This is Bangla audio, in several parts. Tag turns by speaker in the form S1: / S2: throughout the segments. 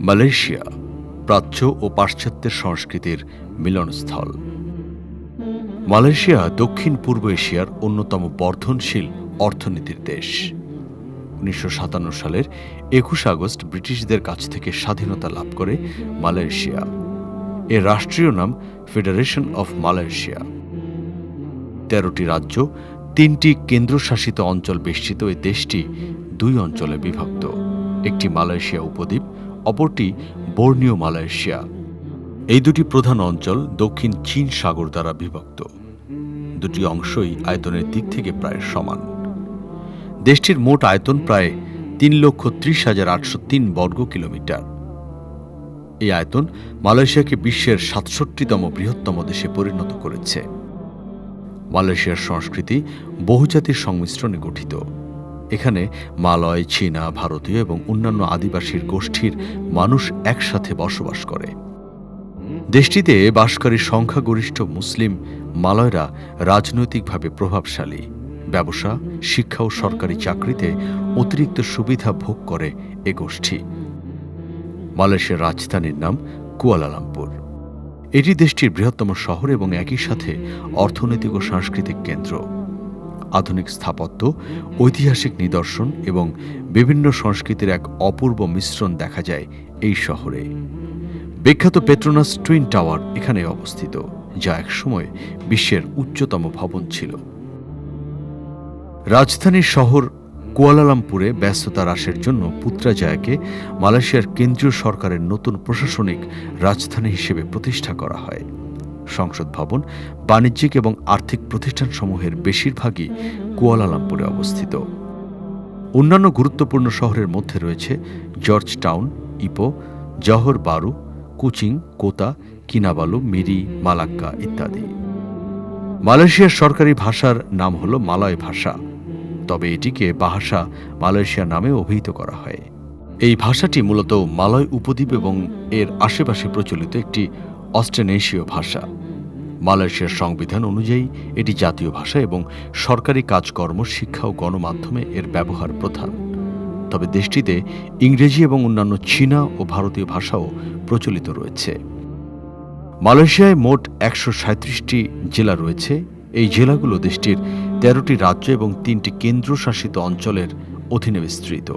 S1: মালয়েশিয়া, প্রাচ্য ও পাশ্চাত্যের সংস্কৃতির মিলনস্থল। মালয়েশিয়া দক্ষিণ পূর্ব এশিয়ার অন্যতম বর্ধনশীল অর্থনীতির দেশ। উনিশশো সাতান্ন সালের একুশ আগস্ট ব্রিটিশদের কাছ থেকে স্বাধীনতা লাভ করে মালয়েশিয়া। এর রাষ্ট্রীয় নাম ফেডারেশন অফ মালয়েশিয়া তেরোটি রাজ্য, তিনটি কেন্দ্রশাসিত অঞ্চল বেষ্টিত এই দেশটি দুই অঞ্চলে বিভক্ত। একটি মালয়েশিয়া উপদ্বীপ, অপরটি বর্ণীয় মালয়েশিয়া। এই দুটি প্রধান অঞ্চল দক্ষিণ চীন সাগর দ্বারা বিভক্ত। দুটি অংশই আয়তনের দিক থেকে প্রায় সমান। দেশটির মোট আয়তন প্রায় তিন লক্ষ ত্রিশ হাজার আটশো তিন বর্গ কিলোমিটার। এই আয়তন মালয়েশিয়াকে বিশ্বের সাতষট্টিতম বৃহত্তম দেশে পরিণত করেছে। মালয়েশিয়ার সংস্কৃতি বহুজাতির সংমিশ্রণে গঠিত। এখানে মালয়, চীনা, ভারতীয় এবং অন্যান্য আদিবাসীর গোষ্ঠীর মানুষ একসাথে বসবাস করে। দেশটিতে বাসকারী সংখ্যাগরিষ্ঠ মুসলিম মালয়রা রাজনৈতিকভাবে প্রভাবশালী। ব্যবসা, শিক্ষা ও সরকারি চাকরিতে অতিরিক্ত সুবিধা ভোগ করে এ গোষ্ঠী। মালয়েশিয়ার রাজধানীর নাম কুয়ালালামপুর। এটি দেশটির বৃহত্তম শহর এবং একই সাথে অর্থনৈতিক ও সাংস্কৃতিক কেন্দ্র। আধুনিক স্থাপত্য, ঐতিহাসিক নিদর্শন এবং বিভিন্ন সংস্কৃতির এক অপূর্ব মিশ্রণ দেখা যায় এই শহরে। বিখ্যাত পেট্রোনাস টুইন টাওয়ার এখানে অবস্থিত, যা একসময় বিশ্বের উচ্চতম ভবন ছিল। রাজধানীর শহর কুয়ালালামপুরে ব্যস্ততা হ্রাসের জন্য পুত্রাজায়াকে মালয়েশিয়ার কেন্দ্রীয় সরকারের নতুন প্রশাসনিক রাজধানী হিসেবে প্রতিষ্ঠা করা হয়। সংসদ ভবন, বাণিজ্যিক এবং আর্থিক প্রতিষ্ঠানসমূহের বেশিরভাগই কুয়ালালামপুরে অবস্থিত। অন্যান্য গুরুত্বপূর্ণ শহরের মধ্যে রয়েছে George Town Ipoh, Johor Bahru, Kuching, Kota, Kinabalu, Miri, Malacca ইত্যাদি। মালয়েশিয়ার সরকারি ভাষার নাম হল মালয় ভাষা। তবে এটিকে বাহাসা মালয়েশিয়া নামে অভিহিত করা হয়। এই ভাষাটি মূলত মালয় উপদ্বীপ এবং এর আশেপাশে প্রচলিত একটি অস্ট্রেনেশীয় ভাষা। মালয়েশিয়ার সংবিধান অনুযায়ী এটি জাতীয় ভাষা এবং সরকারি কাজকর্ম, শিক্ষা ও গণমাধ্যমে এর ব্যবহার প্রধান। তবে দেশটিতে ইংরেজি এবং অন্যান্য চীনা ও ভারতীয় ভাষাও প্রচলিত রয়েছে। মালয়েশিয়ায় মোট একশো জেলা রয়েছে। এই জেলাগুলো দেশটির তেরোটি রাজ্য এবং তিনটি কেন্দ্রশাসিত অঞ্চলের অধীনে বিস্তৃত।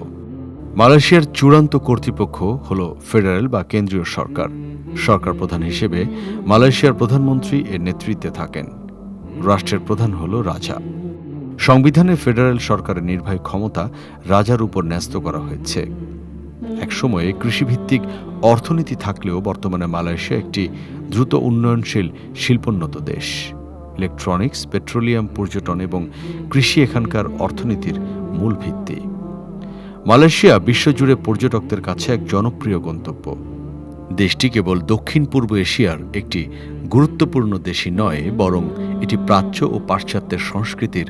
S1: মালয়েশিয়ার চূড়ান্ত কর্তৃপক্ষ হল ফেডারেল বা কেন্দ্রীয় সরকার। সরকার প্রধান হিসেবে মালয়েশিয়ার প্রধানমন্ত্রী এর নেতৃত্বে থাকেন। রাষ্ট্রের প্রধান হল রাজা। সংবিধানে ফেডারেল সরকারের নির্বাহী ক্ষমতা রাজার উপর ন্যস্ত করা হয়েছে। একসময়ে কৃষিভিত্তিক অর্থনীতি থাকলেও বর্তমানে মালয়েশিয়া একটি দ্রুত উন্নয়নশীল শিল্পোন্নত দেশ। ইলেকট্রনিক্স, পেট্রোলিয়াম পর্যটন এবং কৃষি এখানকার অর্থনীতির মূল ভিত্তি। মালয়েশিয়া বিশ্বজুড়ে পর্যটকদের কাছে এক জনপ্রিয় গন্তব্য। দেশটি কেবল দক্ষিণ পূর্ব এশিয়ার একটি গুরুত্বপূর্ণ দেশই নয়, বরং এটি প্রাচ্য ও পাশ্চাত্যের সংস্কৃতির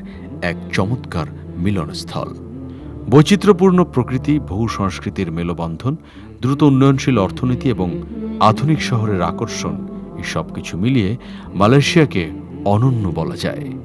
S1: এক চমৎকার মিলনস্থল। বৈচিত্র্যপূর্ণ প্রকৃতি, বহু সংস্কৃতির মেলবন্ধন, দ্রুত উন্নয়নশীল অর্থনীতি এবং আধুনিক শহরের আকর্ষণ এই সব কিছু মিলিয়ে মালয়েশিয়াকে অনন্য বলা যায়।